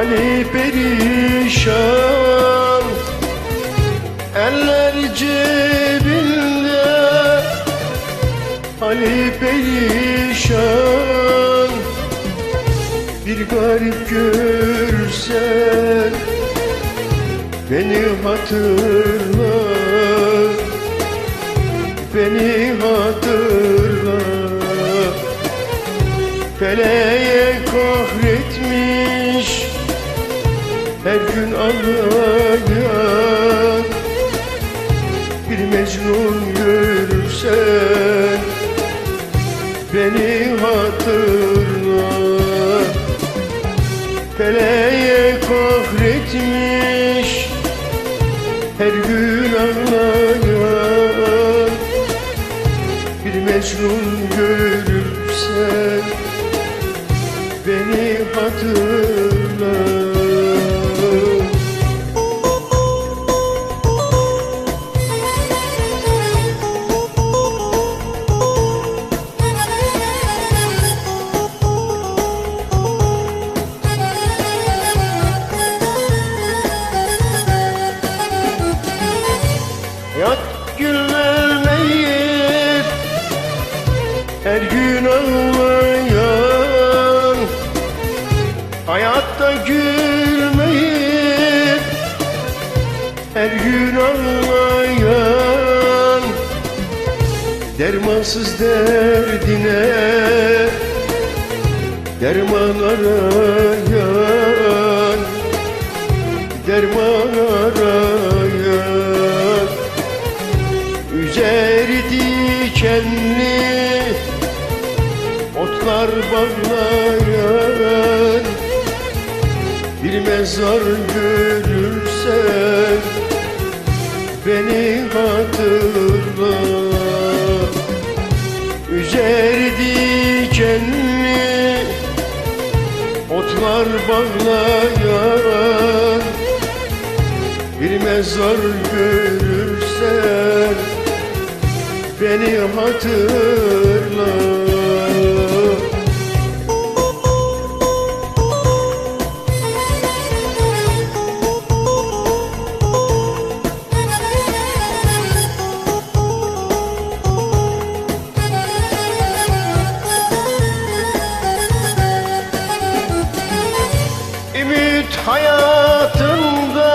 Ali perişan. Eller cebinde. Ali perişan. Bir garip görsen Beni hatırla. Beni hatırla. Feleğe kahretmiş Her gün ağlayan Bir Mecnun görürsen Beni hatırla. Feleğe kahretmiş Her gün ağlayan Bir Mecnun görürsen Beni hatırla Hayat gül vermeyip Her gün ağlayan Hayatta gülmeyip Her gün ağlayan Dermansız derdine Derman arayan Derman arayan dikenli Otlar bağlayan Bir mezar görürsen Beni hatırla Üzeri dikenli Otlar bağlayan Bir mezar görürsen Beni hatırla. Hayatımda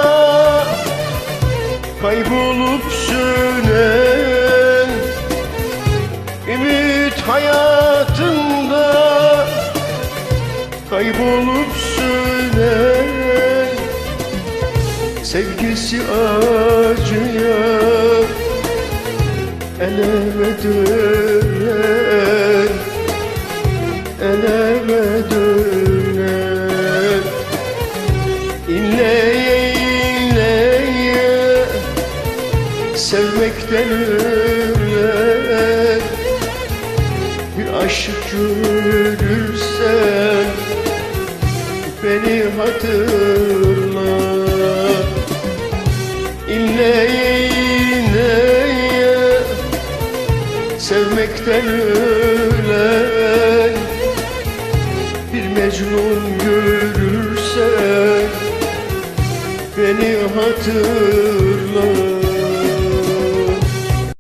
kaybolup kaybolup sönen Sevgisi acıya eleme dönen Eleme dönen İnleye inleye Sevmekten ölen Bir aşık görürsen Beni hatırla İnleye inleye Sevmekten ölen Bir Mecnun görürsen Beni hatırla